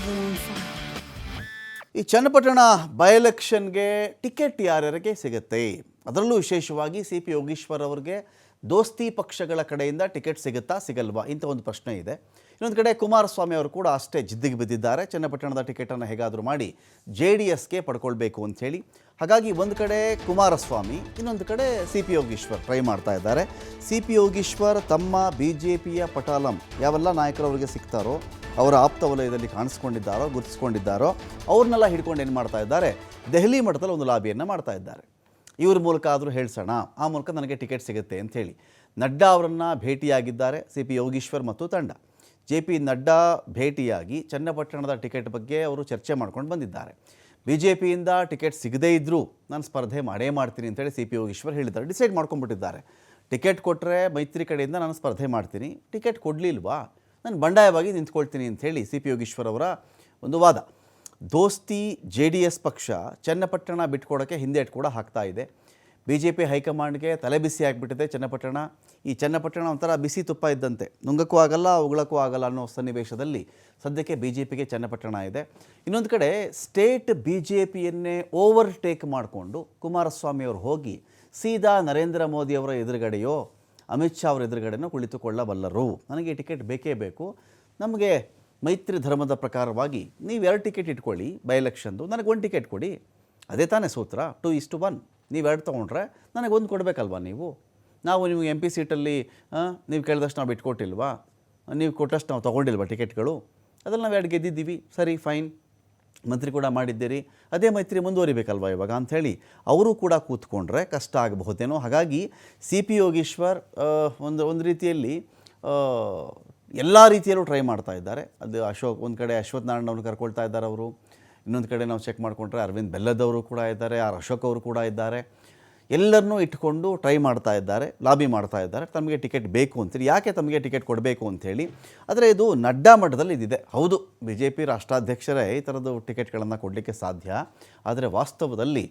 Babylon 5. ಈ Channapatna by ಎಲೆಕ್ಷನ್ಗೆ ticket ಯಾರ್ಯಾರಿಗೆ ಸಿಗುತ್ತೆ ಅದರಲ್ಲೂ ವಿಶೇಷವಾಗಿ ಸಿ ಪಿ ಯೋಗೀಶ್ವರ್ ಅವರಿಗೆ ದೋಸ್ತಿ ಪಕ್ಷಗಳ ಕಡೆಯಿಂದ ಟಿಕೆಟ್ ಸಿಗುತ್ತಾ ಸಿಗಲ್ವಾ? ಇಂಥ ಒಂದು ಪ್ರಶ್ನೆ ಇದೆ. ಇನ್ನೊಂದು ಕಡೆ ಕುಮಾರಸ್ವಾಮಿ ಅವರು ಕೂಡ ಅಷ್ಟೇ ಜಿದ್ದಿಗೆ ಬಿದ್ದಿದ್ದಾರೆ. ಚನ್ನಪಟ್ಟಣದ ಟಿಕೆಟನ್ನು ಹೇಗಾದರೂ ಮಾಡಿ ಜೆ ಡಿ ಎಸ್ಗೆ ಪಡ್ಕೊಳ್ಬೇಕು ಅಂಥೇಳಿ ಹಾಗಾಗಿ ಒಂದು ಕಡೆ ಕುಮಾರಸ್ವಾಮಿ, ಇನ್ನೊಂದು ಕಡೆ ಸಿ ಪಿ ಯೋಗೀಶ್ವರ್ ಟ್ರೈ ಮಾಡ್ತಾ ಇದ್ದಾರೆ. ಸಿ ಪಿ ಯೋಗೀಶ್ವರ್ ತಮ್ಮ ಬಿ ಜೆ ಪಿಯ ಪಟಾಲಂ ಯಾವೆಲ್ಲ ನಾಯಕರವರಿಗೆ ಸಿಗ್ತಾರೋ, ಅವರ ಆಪ್ತ ವಲಯದಲ್ಲಿ ಕಾಣಿಸ್ಕೊಂಡಿದ್ದಾರೋ, ಗುರುತಿಸ್ಕೊಂಡಿದ್ದಾರೋ, ಅವ್ರನ್ನೆಲ್ಲ ಹಿಡ್ಕೊಂಡು ಏನು ಮಾಡ್ತಾ ಇದ್ದಾರೆ? ದೆಹಲಿ ಮಟ್ಟದಲ್ಲಿ ಒಂದು ಲಾಬಿಯನ್ನು ಮಾಡ್ತಾ ಇದ್ದಾರೆ. ಇವ್ರ ಮೂಲಕ ಆದರೂ ಹೇಳ್ಸೋಣ. ಆ ಮೂಲಕ ನನಗೆ ಟಿಕೆಟ್ ಸಿಗುತ್ತೆ ಅಂಥೇಳಿ. ನಡ್ಡಾ ಅವರನ್ನು ಭೇಟಿಯಾಗಿದ್ದಾರೆ ಸಿ ಪಿ ಯೋಗೀಶ್ವರ್ ಮತ್ತು ತಂಡ. ಜೆ ಪಿ ನಡ್ಡಾ ಭೇಟಿಯಾಗಿ ಚನ್ನಪಟ್ಟಣದ ಟಿಕೆಟ್ ಬಗ್ಗೆ ಅವರು ಚರ್ಚೆ ಮಾಡ್ಕೊಂಡು ಬಂದಿದ್ದಾರೆ. ಬಿ ಜೆ ಪಿಯಿಂದ ಟಿಕೆಟ್ ಸಿಗದೇ ಇದ್ದರೂ ನಾನು ಸ್ಪರ್ಧೆ ಮಾಡೇ ಮಾಡ್ತೀನಿ ಅಂತೇಳಿ ಸಿ ಪಿ ಯೋಗೀಶ್ವರ್ ಹೇಳಿದ್ದಾರೆ. ಡಿಸೈಡ್ ಮಾಡ್ಕೊಂಡ್ಬಿಟ್ಟಿದ್ದಾರೆ. ಟಿಕೆಟ್ ಕೊಟ್ಟರೆ ಮೈತ್ರಿ ಕಡೆಯಿಂದ ನಾನು ಸ್ಪರ್ಧೆ ಮಾಡ್ತೀನಿ. ಟಿಕೆಟ್ ಕೊಡಲಿಲ್ವಾ? ನಾನು ಬಂಡಾಯವಾಗಿ ನಿಂತ್ಕೊಳ್ತೀನಿ ಅಂಥೇಳಿ ಸಿ ಪಿ ಯೋಗೀಶ್ವರ್ ಅವರ ಒಂದು ವಾದ. ದೋಸ್ತಿ ಜೆ ಡಿ ಎಸ್ ಪಕ್ಷ ಚನ್ನಪಟ್ಟಣ ಬಿಟ್ಕೊಡೋಕ್ಕೆ ಹಿಂದೇಟು ಕೂಡ ಹಾಕ್ತಾ ಇದೆ. ಬಿ ಜೆ ಪಿ ಹೈಕಮಾಂಡ್ಗೆ ತಲೆ ಬಿಸಿ ಆಗಿಬಿಟ್ಟಿದೆ ಚನ್ನಪಟ್ಟಣ. ಈ ಚನ್ನಪಟ್ಟಣ ಒಂಥರ ಬಿಸಿ ತುಪ್ಪ ಇದ್ದಂತೆ. ನುಂಗಕ್ಕೂ ಆಗಲ್ಲ, ಉಗುಳಕ್ಕೂ ಆಗಲ್ಲ ಅನ್ನೋ ಸನ್ನಿವೇಶದಲ್ಲಿ ಸದ್ಯಕ್ಕೆ ಬಿ ಜೆ ಪಿಗೆ ಚನ್ನಪಟ್ಟಣ ಇದೆ. ಇನ್ನೊಂದು ಕಡೆ ಸ್ಟೇಟ್ ಬಿ ಜೆ ಪಿಯನ್ನೇ ಓವರ್ಟೇಕ್ ಮಾಡಿಕೊಂಡು ಕುಮಾರಸ್ವಾಮಿ ಅವರು ಹೋಗಿ ಸೀದಾ ನರೇಂದ್ರ ಮೋದಿಯವರ ಎದುರುಗಡೆಯೋ, ಅಮಿತ್ ಶಾ ಅವರ ಎದುರುಗಡೆನೋ ಕುಳಿತುಕೊಳ್ಳಬಲ್ಲರು. ನನಗೆ ಟಿಕೆಟ್ ಬೇಕೇ ಬೇಕು. ನಮಗೆ ಮೈತ್ರಿ ಧರ್ಮದ ಪ್ರಕಾರವಾಗಿ ನೀವು ಎರಡು ಟಿಕೆಟ್ ಇಟ್ಕೊಳ್ಳಿ, ಬೈ ಎಲೆಕ್ಷನ್ದು. ನನಗೆ ಒಂದು ಟಿಕೆಟ್ ಕೊಡಿ. ಅದೇ ತಾನೇ ಸೂತ್ರ. Two is to one. ನೀವು ಎರಡು ತೊಗೊಂಡ್ರೆ ನನಗೆ ಒಂದು ಕೊಡಬೇಕಲ್ವಾ ನೀವು? ನಾವು ನಿಮಗೆ ಎಂ ಪಿ ಸೀಟಲ್ಲಿ ನೀವು ಕೇಳಿದಷ್ಟು ನಾವು ಬಿಟ್ಕೊಟ್ಟಿಲ್ವಾ? ನೀವು ಕೊಟ್ಟಷ್ಟು ನಾವು ತೊಗೊಂಡಿಲ್ವಾ ಟಿಕೆಟ್ಗಳು? ಅದೆಲ್ಲ ನಾವು ಎರಡು ಗೆದ್ದಿದ್ದೀವಿ. ಸರಿ ಫೈನ್ ಮಂತ್ರಿ ಕೂಡ ಮಾಡಿದ್ದೀರಿ. ಅದೇ ಮೈತ್ರಿ ಮುಂದುವರಿಬೇಕಲ್ವ ಇವಾಗ ಅಂಥೇಳಿ ಅವರು ಕೂಡ ಕೂತ್ಕೊಂಡ್ರೆ ಕಷ್ಟ ಆಗಬಹುದೇನೋ. ಹಾಗಾಗಿ ಸಿ ಪಿ ಯೋಗೀಶ್ವರ್ ಒಂದು ಒಂದು ರೀತಿಯಲ್ಲಿ ಎಲ್ಲ ರೀತಿಯಲ್ಲೂ ಟ್ರೈ ಮಾಡ್ತಾ ಇದ್ದಾರೆ. ಅದು ಅಶೋಕ್, ಒಂದು ಕಡೆ ಅಶ್ವಥ್ ನಾರಾಯಣ ಅವ್ರನ್ನ ಕರ್ಕೊಳ್ತಾ ಇದ್ದಾರೆ ಅವರು. ಇನ್ನೊಂದು ಕಡೆ ನಾವು ಚೆಕ್ ಮಾಡಿಕೊಂಡ್ರೆ ಅರವಿಂದ್ ಬೆಲ್ಲದವರು ಕೂಡ ಇದ್ದಾರೆ, ಆರ್ ಅಶೋಕ್ ಅವರು ಕೂಡ ಇದ್ದಾರೆ. ಎಲ್ಲರನ್ನೂ ಇಟ್ಕೊಂಡು ಟ್ರೈ ಮಾಡ್ತಾ ಇದ್ದಾರೆ ಲಾಬಿ ಮಾಡ್ತಾ ಇದ್ದಾರೆ. ತಮಗೆ ಟಿಕೆಟ್ ಬೇಕು ಅಂತೇಳಿ ಯಾಕೆ ತಮಗೆ ಟಿಕೆಟ್ ಕೊಡಬೇಕು ಅಂಥೇಳಿ. ಆದರೆ ಇದು ನಡ್ಡಾ ಮಟ್ಟದಲ್ಲಿ ಇದಿದೆ. ಹೌದು ಬಿ ಜೆ ಪಿ ರಾಷ್ಟ್ರಾಧ್ಯಕ್ಷರೇ ಈ ಥರದ್ದು ಟಿಕೆಟ್ಗಳನ್ನು ಕೊಡಲಿಕ್ಕೆ ಸಾಧ್ಯ. ಆದರೆ ವಾಸ್ತವದಲ್ಲಿ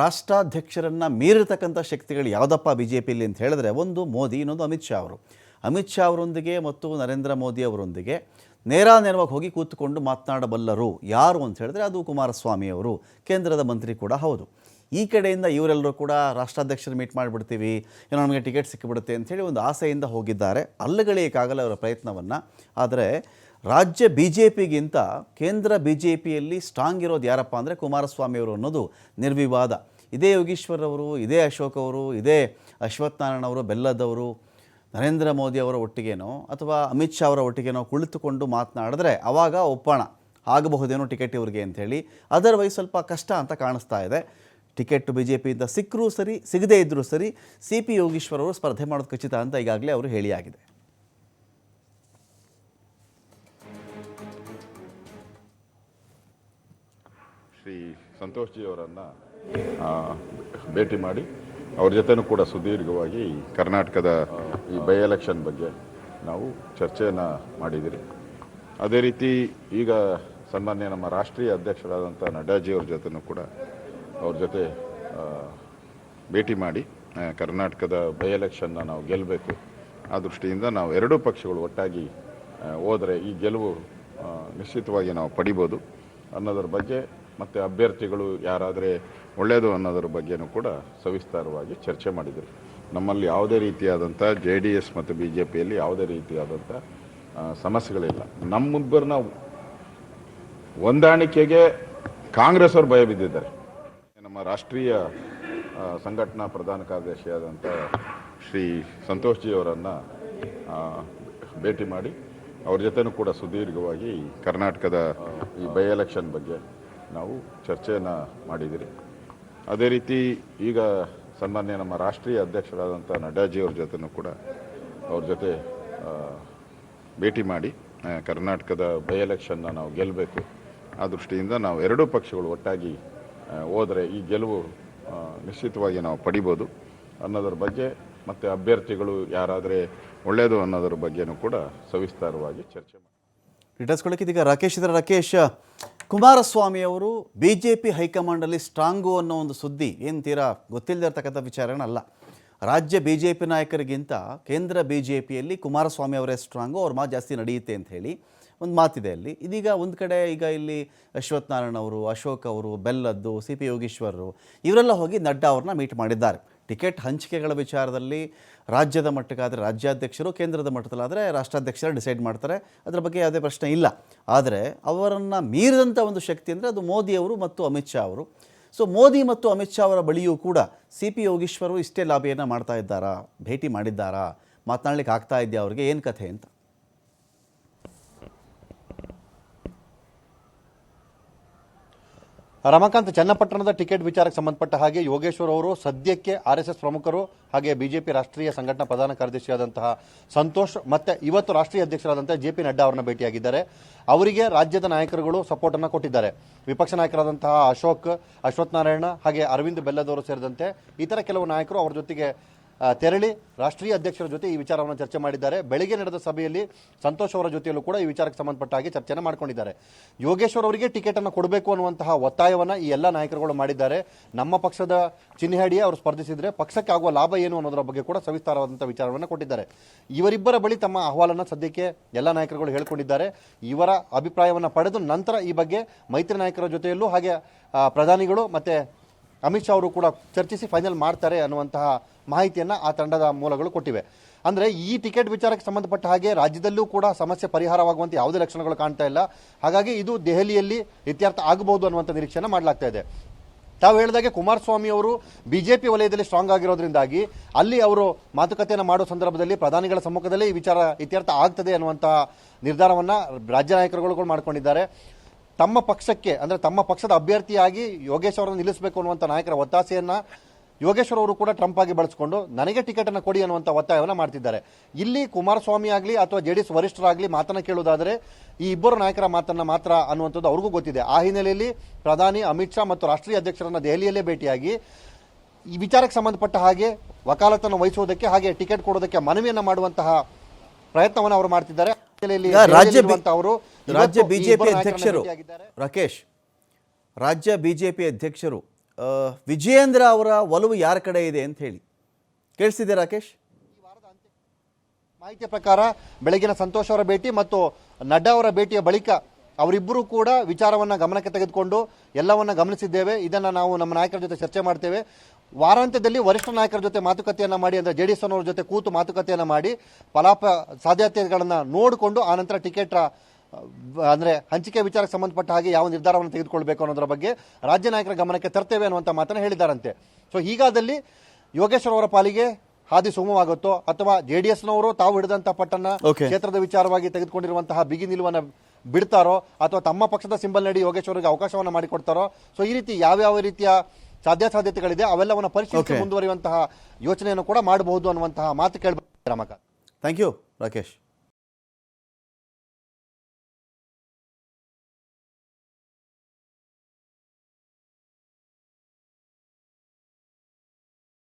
ರಾಷ್ಟ್ರಾಧ್ಯಕ್ಷರನ್ನು ಮೀರಿರ್ತಕ್ಕಂಥ ಶಕ್ತಿಗಳು ಯಾವುದಪ್ಪ ಬಿ ಜೆ ಪಿಲಿ ಅಂತ ಹೇಳಿದ್ರೆ, ಒಂದು ಮೋದಿ, ಇನ್ನೊಂದು ಅಮಿತ್ ಶಾ ಅವರು. ಅಮಿತ್ ಶಾ ಅವರೊಂದಿಗೆ ಮತ್ತು ನರೇಂದ್ರ ಮೋದಿ ಅವರೊಂದಿಗೆ ನೇರ ನೇರವಾಗಿ ಹೋಗಿ ಕೂತ್ಕೊಂಡು ಮಾತನಾಡಬಲ್ಲರು ಯಾರು ಅಂತ ಹೇಳಿದ್ರೆ ಅದು ಕುಮಾರಸ್ವಾಮಿ ಅವರು, ಕೇಂದ್ರದ ಮಂತ್ರಿ ಕೂಡ ಹೌದು. ಈ ಕಡೆಯಿಂದ ಇವರೆಲ್ಲರೂ ಕೂಡ ರಾಷ್ಟ್ರಾಧ್ಯಕ್ಷರು ಮೀಟ್ ಮಾಡಿಬಿಡ್ತೀವಿ, ಏನೋ ನಮಗೆ ಟಿಕೆಟ್ ಸಿಕ್ಕಿಬಿಡುತ್ತೆ ಅಂಥೇಳಿ ಒಂದು ಆಸೆಯಿಂದ ಹೋಗಿದ್ದಾರೆ. ಅಲ್ಲಗಳಿಯಕ್ಕಾಗಲ್ಲ ಅವರ ಪ್ರಯತ್ನವನ್ನು. ಆದರೆ ರಾಜ್ಯ ಬಿ ಜೆ ಪಿಗಿಂತ ಕೇಂದ್ರ ಬಿ ಜೆ ಪಿಯಲ್ಲಿ ಸ್ಟ್ರಾಂಗ್ ಇರೋದು ಯಾರಪ್ಪ ಅಂದರೆ ಕುಮಾರಸ್ವಾಮಿ ಅವರು ಅನ್ನೋದು ನಿರ್ವಿವಾದ. ಇದೇ ಯೋಗೀಶ್ವರವರು ಇದೇ ಅಶೋಕವರು ಅವರು ಇದೇ ಅಶ್ವತ್ಥನಾರಾಯಣವರು ಬೆಲ್ಲದವರು ನರೇಂದ್ರ ಮೋದಿ ಅವರ ಒಟ್ಟಿಗೇನೋ ಅಥವಾ ಅಮಿತ್ ಶಾ ಅವರ ಒಟ್ಟಿಗೇನೋ ಕುಳಿತುಕೊಂಡು ಮಾತನಾಡಿದ್ರೆ ಆವಾಗ ಒಪ್ಪೋಣ, ಆಗಬಹುದೇನೋ ಟಿಕೆಟ್ ಇವ್ರಿಗೆ ಅಂಥೇಳಿ. ಅದರ್ವೈಸ್ ಸ್ವಲ್ಪ ಕಷ್ಟ ಅಂತ ಕಾಣಿಸ್ತಾ ಇದೆ. ಟಿಕೆಟ್ ಬಿ ಜೆ ಪಿಯಿಂದ ಸಿಕ್ಕರೂ ಸರಿ, ಸಿಗದೇ ಇದ್ದರೂ ಸರಿ, ಸಿ ಪಿ ಯೋಗೀಶ್ವರ್ ಅವರು ಸ್ಪರ್ಧೆ ಮಾಡೋದು ಖಚಿತ ಅಂತ ಈಗಾಗಲೇ ಅವರು ಹೇಳಿಯಾಗಿದೆ. ಶ್ರೀ ಸಂತೋಷ್ ಜಿ ಅವರನ್ನು ಭೇಟಿ ಮಾಡಿ, ಅವ್ರ ಜೊತೆನೂ ಕೂಡ ಸುದೀರ್ಘವಾಗಿ ಕರ್ನಾಟಕದ ಈ ಬೈ ಎಲೆಕ್ಷನ್ ಬಗ್ಗೆ ನಾವು ಚರ್ಚೆಯನ್ನು ಮಾಡಿದ್ದೀರಿ. ಅದೇ ರೀತಿ ಈಗ ಸನ್ಮಾನ್ಯ ನಮ್ಮ ರಾಷ್ಟ್ರೀಯ ಅಧ್ಯಕ್ಷರಾದಂಥ ನಡ್ಡಾಜಿ ಅವ್ರ ಜೊತೆನೂ ಕೂಡ ಅವ್ರ ಜೊತೆ ಭೇಟಿ ಮಾಡಿ ಕರ್ನಾಟಕದ ಬೈ ಎಲೆಕ್ಷನ್ನ ನಾವು ಗೆಲ್ಲಬೇಕು ಆ ದೃಷ್ಟಿಯಿಂದ ನಾವು ಎರಡೂ ಪಕ್ಷಗಳು ಒಟ್ಟಾಗಿ ಹೋದರೆ ಈ ಗೆಲುವು ನಿಶ್ಚಿತವಾಗಿ ನಾವು ಪಡಿಬೋದು ಅನ್ನೋದ್ರ ಬಗ್ಗೆ ಮತ್ತು ಅಭ್ಯರ್ಥಿಗಳು ಯಾರಾದರೆ ಒಳ್ಳೆಯದು ಅನ್ನೋದ್ರ ಬಗ್ಗೆನೂ ಕೂಡ ಸವಿಸ್ತಾರವಾಗಿ ಚರ್ಚೆ ಮಾಡಿದರು. ನಮ್ಮಲ್ಲಿ ಯಾವುದೇ ರೀತಿಯಾದಂಥ ಜೆ ಡಿ ಎಸ್ ಮತ್ತು ಬಿ ಜೆ ಪಿಯಲ್ಲಿ ಯಾವುದೇ ರೀತಿಯಾದಂಥ ಸಮಸ್ಯೆಗಳಿಲ್ಲ ಸಮಸ್ಯೆಗಳಿಲ್ಲ. ನಮ್ಮಿಬ್ಬರನ್ನ ಹೊಂದಾಣಿಕೆಗೆ ಕಾಂಗ್ರೆಸ್ ಅವರು ಭಯ ಬಿದ್ದಿದ್ದಾರೆ. ನಮ್ಮ ರಾಷ್ಟ್ರೀಯ ಸಂಘಟನಾ ಪ್ರಧಾನ ಕಾರ್ಯದರ್ಶಿಯಾದಂಥ ಶ್ರೀ ಸಂತೋಷ್ ಜಿ ಅವರನ್ನು ಭೇಟಿ ಮಾಡಿ ಅವ್ರ ಜೊತೆನೂ ಕೂಡ ಸುದೀರ್ಘವಾಗಿ ಕರ್ನಾಟಕದ, ಈ ಬೈ ಎಲೆಕ್ಷನ್ ಬಗ್ಗೆ ನಾವು ಚರ್ಚೆಯನ್ನು ಮಾಡಿದ್ದೀರಿ. ಅದೇ ರೀತಿ ಈಗ ಸನ್ಮಾನ್ಯ ನಮ್ಮ ರಾಷ್ಟ್ರೀಯ ಅಧ್ಯಕ್ಷರಾದಂಥ ನಡ್ಡಾಜಿ ಅವ್ರ ಜೊತೆನೂ ಕೂಡ ಅವ್ರ ಜೊತೆ ಭೇಟಿ ಮಾಡಿ ಕರ್ನಾಟಕದ ಬೈ ಎಲೆಕ್ಷನ್ನ ನಾವು ಗೆಲ್ಲಬೇಕು ಆ ದೃಷ್ಟಿಯಿಂದ ನಾವು ಎರಡೂ ಪಕ್ಷಗಳು ಒಟ್ಟಾಗಿ ಹೋದರೆ ಈ ಗೆಲುವು ನಿಶ್ಚಿತವಾಗಿ ನಾವು ಪಡಿಬೋದು. ಅನ್ನೋದ್ರ ಬಗ್ಗೆ ಮತ್ತು ಅಭ್ಯರ್ಥಿಗಳು ಯಾರಾದರೆ ಒಳ್ಳೆಯದು ಅನ್ನೋದ್ರ ಬಗ್ಗೆನೂ ಕೂಡ ಸವಿಸ್ತಾರವಾಗಿ ಚರ್ಚೆ ಮಾಡಿ. ಇದೀಗ ರಾಕೇಶ್ ಇದ್ರೆ ರಾಕೇಶ್ ಕುಮಾರಸ್ವಾಮಿ ಅವರು ಬಿ ಜೆ ಪಿ ಹೈಕಮಾಂಡಲ್ಲಿ ಸ್ಟ್ರಾಂಗು ಅನ್ನೋ ಒಂದು ಸುದ್ದಿ, ಏನು ತೀರಾ ಗೊತ್ತಿಲ್ಲದೆ ಇರ್ತಕ್ಕಂಥ ವಿಚಾರನಲ್ಲ ರಾಜ್ಯ ಬಿ ಜೆ ಪಿ ನಾಯಕರಿಗಿಂತ ಕೇಂದ್ರ ಬಿ ಜೆ ಪಿಯಲ್ಲಿ ಕುಮಾರಸ್ವಾಮಿ ಅವರೇ ಸ್ಟ್ರಾಂಗು, ಅವ್ರ ಮಾತು ಜಾಸ್ತಿ ನಡೆಯುತ್ತೆ ಅಂತ ಹೇಳಿ ಒಂದು ಮಾತಿದೆ ಅಲ್ಲಿ. ಇದೀಗ ಒಂದು ಕಡೆ ಈಗ ಇಲ್ಲಿ ಅಶ್ವತ್ಥನಾರಾಯಣ ಅವರು, ಅಶೋಕ್ ಅವರು, ಬೆಲ್ಲದ್ದು, ಸಿ ಪಿ ಯೋಗೀಶ್ವರರು, ಇವರೆಲ್ಲ ಹೋಗಿ ನಡ್ಡಾ ಅವ್ರನ್ನ ಮೀಟ್ ಮಾಡಿದ್ದಾರೆ. ಟಿಕೆಟ್ ಹಂಚಿಕೆಗಳ ವಿಚಾರದಲ್ಲಿ ರಾಜ್ಯದ ಮಟ್ಟಕ್ಕಾದರೆ ರಾಜ್ಯಾಧ್ಯಕ್ಷರು, ಕೇಂದ್ರದ ಮಟ್ಟದಲ್ಲಾದರೆ ರಾಷ್ಟ್ರಾಧ್ಯಕ್ಷರು ಡಿಸೈಡ್ ಮಾಡ್ತಾರೆ. ಅದರ ಬಗ್ಗೆ ಯಾವುದೇ ಪ್ರಶ್ನೆ ಇಲ್ಲ. ಆದರೆ ಅವರನ್ನು ಮೀರಿದಂಥ ಒಂದು ಶಕ್ತಿ ಅಂದರೆ ಅದು ಮೋದಿಯವರು ಮತ್ತು ಅಮಿತ್ ಶಾ ಅವರು. ಸೊ ಮೋದಿ ಮತ್ತು ಅಮಿತ್ ಶಾ ಅವರ ಬಳಿಯೂ ಕೂಡ ಸಿ ಪಿ ಯೋಗೀಶ್ವರು ಇಷ್ಟೇ ಲಾಬಿಯನ್ನು ಮಾಡ್ತಾ ಇದ್ದಾರಾ? ಭೇಟಿ ಮಾಡಿದ್ದಾರಾ? ಮಾತನಾಡಲಿಕ್ಕೆ ಆಗ್ತಾ ಇದೆಯಾ ಅವ್ರಿಗೆ? ಏನು ಕಥೆ ಅಂತ? ರಮಾಕಾಂತ್ ಚನ್ನಪಟ್ಟಣದ ಟಿಕೆಟ್ ವಿಚಾರಕ್ಕೆ ಸಂಬಂಧಪಟ್ಟ ಹಾಗೆ ಯೋಗೇಶ್ವರ್ ಅವರು, ಸದ್ಯಕ್ಕೆ ಆರ್ ಎಸ್ ಪ್ರಮುಖರು ಹಾಗೆ ಬಿಜೆಪಿ ರಾಷ್ಟ್ರೀಯ ಸಂಘಟನಾ ಪ್ರಧಾನ ಕಾರ್ಯದರ್ಶಿಯಾದಂತಹ ಸಂತೋಷ್ ಮತ್ತೆ ಇವತ್ತು ರಾಷ್ಟ್ರೀಯ ಅಧ್ಯಕ್ಷರಾದಂತಹ ಜೆ ಪಿ ನಡ್ಡಾ ಅವರನ್ನ ಭೇಟಿಯಾಗಿದ್ದಾರೆ. ಅವರಿಗೆ ರಾಜ್ಯದ ನಾಯಕರುಗಳು ಸಪೋರ್ಟ್ ಅನ್ನು ಕೊಟ್ಟಿದ್ದಾರೆ. ವಿಪಕ್ಷ ನಾಯಕರಾದಂತಹ ಅಶೋಕ್ ಅಶ್ವಥ್ ನಾರಾಯಣ ಹಾಗೆ ಅರವಿಂದ್ ಬೆಲ್ಲದವರು ಸೇರಿದಂತೆ ಇತರ ಕೆಲವು ನಾಯಕರು ಅವರ ಜೊತೆಗೆ ತೆರಳಿ ರಾಷ್ಟ್ರೀಯ ಅಧ್ಯಕ್ಷರ ಜೊತೆ ಈ ವಿಚಾರವನ್ನು ಚರ್ಚೆ ಮಾಡಿದ್ದಾರೆ. ಬೆಳಗ್ಗೆ ನಡೆದ ಸಭೆಯಲ್ಲಿ ಸಂತೋಷ್ ಅವರ ಜೊತೆಯಲ್ಲೂ ಕೂಡ ಈ ವಿಚಾರಕ್ಕೆ ಸಂಬಂಧಪಟ್ಟ ಹಾಗೆ ಚರ್ಚೆನ ಮಾಡ್ಕೊಂಡಿದ್ದಾರೆ. ಯೋಗೇಶ್ವರ್ ಅವರಿಗೆ ಟಿಕೆಟ್ ಅನ್ನು ಕೊಡಬೇಕು ಅನ್ನುವಂತಹ ಒತ್ತಾಯವನ್ನು ಈ ಎಲ್ಲ ನಾಯಕರುಗಳು ಮಾಡಿದ್ದಾರೆ. ನಮ್ಮ ಪಕ್ಷದ ಚಿಹ್ನೆ ಅಡಿಯೇ ಅವರು ಸ್ಪರ್ಧಿಸಿದ್ರೆ ಪಕ್ಷಕ್ಕೆ ಆಗುವ ಲಾಭ ಏನು ಅನ್ನೋದರ ಬಗ್ಗೆ ಕೂಡ ಸವಿಸ್ತಾರವಾದಂಥ ವಿಚಾರವನ್ನು ಕೊಟ್ಟಿದ್ದಾರೆ. ಇವರಿಬ್ಬರ ಬಳಿ ತಮ್ಮ ಅಹವಾಲನ್ನು ಸದ್ಯಕ್ಕೆ ಎಲ್ಲ ನಾಯಕರುಗಳು ಹೇಳಿಕೊಂಡಿದ್ದಾರೆ. ಇವರ ಅಭಿಪ್ರಾಯವನ್ನು ಪಡೆದು ನಂತರ ಈ ಬಗ್ಗೆ ಮೈತ್ರಿ ನಾಯಕರ ಜೊತೆಯಲ್ಲೂ ಹಾಗೆ ಪ್ರಧಾನಿಗಳು ಮತ್ತೆ ಅಮಿತ್ ಶಾ ಅವರು ಕೂಡ ಚರ್ಚಿಸಿ ಫೈನಲ್ ಮಾಡ್ತಾರೆ ಅನ್ನುವಂತಹ ಮಾಹಿತಿಯನ್ನು ಆ ತಂಡದ ಮೂಲಗಳು ಕೊಟ್ಟಿವೆ. ಅಂದರೆ ಈ ಟಿಕೆಟ್ ವಿಚಾರಕ್ಕೆ ಸಂಬಂಧಪಟ್ಟ ಹಾಗೆ ರಾಜ್ಯದಲ್ಲೂ ಕೂಡ ಸಮಸ್ಯೆ ಪರಿಹಾರವಾಗುವಂಥ ಯಾವುದೇ ಲಕ್ಷಣಗಳು ಕಾಣ್ತಾ ಇಲ್ಲ. ಹಾಗಾಗಿ ಇದು ದೆಹಲಿಯಲ್ಲಿ ಇತ್ಯರ್ಥ ಆಗಬಹುದು ಅನ್ನುವಂಥ ನಿರೀಕ್ಷೆಯನ್ನು ಮಾಡಲಾಗ್ತಾ ಇದೆ. ತಾವು ಹೇಳಿದಾಗೆ ಕುಮಾರಸ್ವಾಮಿ ಅವರು ಬಿಜೆಪಿ ವಲಯದಲ್ಲಿ ಸ್ಟ್ರಾಂಗ್ ಆಗಿರೋದ್ರಿಂದಾಗಿ ಅಲ್ಲಿ ಅವರು ಮಾತುಕತೆಯನ್ನು ಮಾಡೋ ಸಂದರ್ಭದಲ್ಲಿ ಪ್ರಧಾನಿಗಳ ಸಮ್ಮುಖದಲ್ಲಿ ಈ ವಿಚಾರ ಇತ್ಯರ್ಥ ಆಗ್ತದೆ ಅನ್ನುವಂತಹ ನಿರ್ಧಾರವನ್ನು ರಾಜ್ಯ ನಾಯಕರುಗಳು ಮಾಡ್ಕೊಂಡಿದ್ದಾರೆ. ತಮ್ಮ ಪಕ್ಷಕ್ಕೆ, ಅಂದರೆ ತಮ್ಮ ಪಕ್ಷದ ಅಭ್ಯರ್ಥಿಯಾಗಿ ಯೋಗೇಶ್ ಅವರನ್ನು ನಿಲ್ಲಿಸಬೇಕು ಅನ್ನುವಂಥ ನಾಯಕರ ಒತ್ತಾಸೆಯನ್ನು ಯೋಗೇಶ್ವರ್ ಅವರು ಕೂಡ ಟ್ರಂಪ್ ಆಗಿ ಬಳಸಿಕೊಂಡು ನನಗೆ ಟಿಕೆಟ್ ಅನ್ನು ಕೊಡಿ ಅನ್ನುವಂಥ ಒತ್ತಾಯವನ್ನು ಮಾಡ್ತಿದ್ದಾರೆ. ಇಲ್ಲಿ ಕುಮಾರಸ್ವಾಮಿ ಆಗಲಿ ಅಥವಾ ಜೆ ಡಿ ಎಸ್ ವರಿಷ್ಠರಾಗಲಿ ಮಾತನ್ನು ಕೇಳುವುದಾದರೆ ಈ ಇಬ್ಬರು ನಾಯಕರ ಮಾತನ್ನು ಮಾತ್ರ ಅನ್ನುವಂಥದ್ದು ಅವ್ರಿಗೂ ಗೊತ್ತಿದೆ. ಆ ಹಿನ್ನೆಲೆಯಲ್ಲಿ ಪ್ರಧಾನಿ ಅಮಿತ್ ಶಾ ಮತ್ತು ರಾಷ್ಟ್ರೀಯ ಅಧ್ಯಕ್ಷರನ್ನ ದೆಹಲಿಯಲ್ಲೇ ಭೇಟಿಯಾಗಿ ಈ ವಿಚಾರಕ್ಕೆ ಸಂಬಂಧಪಟ್ಟ ಹಾಗೆ ವಕಾಲತನ್ನು ವಹಿಸುವುದಕ್ಕೆ ಹಾಗೆ ಟಿಕೆಟ್ ಕೊಡೋದಕ್ಕೆ ಮನವಿಯನ್ನು ಮಾಡುವಂತಹ ಪ್ರಯತ್ನವನ್ನು ಅವರು ಮಾಡ್ತಿದ್ದಾರೆ. ರಾಜ್ಯ ಅವರು ರಾಜ್ಯ ಬಿಜೆಪಿ ಅಧ್ಯಕ್ಷರು. ರಾಕೇಶ್ ರಾಜ್ಯ ಬಿಜೆಪಿ ಅಧ್ಯಕ್ಷರು ವಿಜಯೇಂದ್ರ ಅವರ ಒಲವು ಯಾರ ಕಡೆ ಇದೆ ಅಂತ ಹೇಳಿ. ಕೇಳಿಸಿದೆ ರಾಕೇಶ್? ಮಾಹಿತಿ ಪ್ರಕಾರ ಬೆಳಗಿನ ಸಂತೋಷ್ ಅವರ ಭೇಟಿ ಮತ್ತು ನಡ್ಡಾ ಅವರ ಭೇಟಿಯ ಬಳಿಕ ಅವರಿಬ್ಬರು ಕೂಡ ವಿಚಾರವನ್ನ ಗಮನಕ್ಕೆ ತೆಗೆದುಕೊಂಡು ಎಲ್ಲವನ್ನ ಗಮನಿಸಿದ್ದೇವೆ. ಇದನ್ನ ನಾವು ನಮ್ಮ ನಾಯಕರ ಜೊತೆ ಚರ್ಚೆ ಮಾಡ್ತೇವೆ. ವಾರಾಂತ್ಯದಲ್ಲಿ ವರಿಷ್ಠ ನಾಯಕರ ಜೊತೆ ಮಾತುಕತೆಯನ್ನು ಮಾಡಿ ಅಂದ್ರೆ ಜೆಡಿಎಸ್ ಅವರ ಜೊತೆ ಕೂತು ಮಾತುಕತೆಯನ್ನು ಮಾಡಿ ಫಲಾಪ ಸಾಧ್ಯತೆಗಳನ್ನು ನೋಡಿಕೊಂಡು ಆನಂತರ ಟಿಕೆಟ್ ಅಂದರೆ ಹಂಚಿಕೆ ವಿಚಾರಕ್ಕೆ ಸಂಬಂಧಪಟ್ಟ ಹಾಗೆ ಯಾವ ನಿರ್ಧಾರವನ್ನು ತೆಗೆದುಕೊಳ್ಬೇಕು ಅನ್ನೋದರ ಬಗ್ಗೆ ರಾಜ್ಯ ನಾಯಕರ ಗಮನಕ್ಕೆ ತರ್ತೇವೆ ಅನ್ನುವಂಥ ಮಾತನ್ನು ಹೇಳಿದ್ದಾರಂತೆ ಸೊ ಹೀಗಾದಲ್ಲಿ ಯೋಗೇಶ್ವರ ಅವರ ಪಾಲಿಗೆ ಹಾದಿ ಸುಗಮವಾಗುತ್ತೋ ಅಥವಾ ಜೆ ಡಿ ಎಸ್ನವರು ತಾವು ಹಿಡಿದಂಥ ಪಟ್ಟನ್ನ ಕ್ಷೇತ್ರದ ವಿಚಾರವಾಗಿ ತೆಗೆದುಕೊಂಡಿರುವಂತಹ ಬಿಗಿ ನಿಲುವನ್ನು ಬಿಡ್ತಾರೋ ಅಥವಾ ತಮ್ಮ ಪಕ್ಷದ ಸಿಂಬಲ್ ನಡಿ ಯೋಗೇಶ್ವರಿಗೆ ಅವಕಾಶವನ್ನು ಮಾಡಿಕೊಡ್ತಾರೋ? ಸೊ ಈ ರೀತಿ ಯಾವ್ಯಾವ ರೀತಿಯ ಸಾಧ್ಯಾಸಾಧ್ಯತೆಗಳಿದೆ ಅವೆಲ್ಲವನ್ನು ಪರಿಶೀಲಿಸಿ. ಮುಂದುವರಿಯುವಂತಹ ಯೋಚನೆಯನ್ನು ಕೂಡ ಮಾಡಬಹುದು ಅನ್ನುವಂತಹ ಮಾತು ಕೇಳಬೇಕು ರಮಕಾಂತ್ ಥ್ಯಾಂಕ್ ಯು ರಾಕೇಶ್